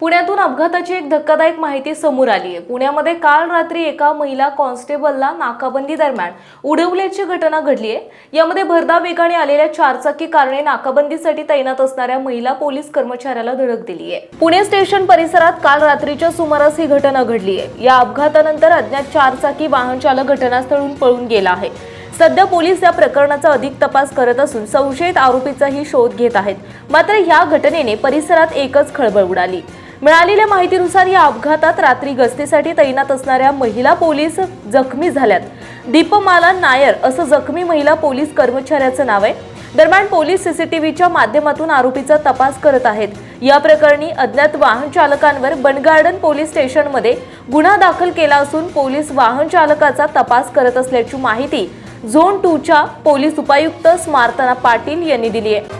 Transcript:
पुण्यातून अपघाताची एक धक्कादायक माहिती समोर आली आहे पुण्यामध्ये काल रात्री एका महिला कॉन्स्टेबलला नाकाबंदी दरम्यान उडवल्याची घटना घडली आहे यामध्ये भरधाव वेगाने आलेल्या चारचाकी कारणे नाकाबंदीसाठी तैनात असणाऱ्या महिला पोलीस कर्मचाऱ्याला धडक दिली आहे पुणे स्टेशन परिसरात काल रात्रीच्या सुमारास ही घटना घडली आहे या अपघातानंतर अज्ञात चारचाकी वाहन चालक घटनास्थळून पळून गेला आहे. सध्या पोलीस या प्रकरणाचा अधिक तपास करत असून संशयित आरोपीचाही शोध घेत आहेत. मात्र या घटनेने परिसरात एकच खळबळ उडाली. मिळालेल्या माहितीनुसार या अपघातात रात्री गस्तीसाठी तैनात असणाऱ्या महिला पोलीस जखमी झाल्यात. दीपमाला नायर असं जखमी महिला पोलीस कर्मचाऱ्याचं नाव आहे. दरम्यान पोलीस सीसीटीव्हीच्या माध्यमातून आरोपीचा तपास करत आहेत. या प्रकरणी अज्ञात वाहन चालकांवर बनगार्डन पोलीस स्टेशनमध्ये गुन्हा दाखल केला असून पोलीस वाहन चालकाचा तपास करत असल्याची माहिती झोन टूच्या पोलीस उपायुक्त स्मार्तना पाटील यांनी दिली आहे.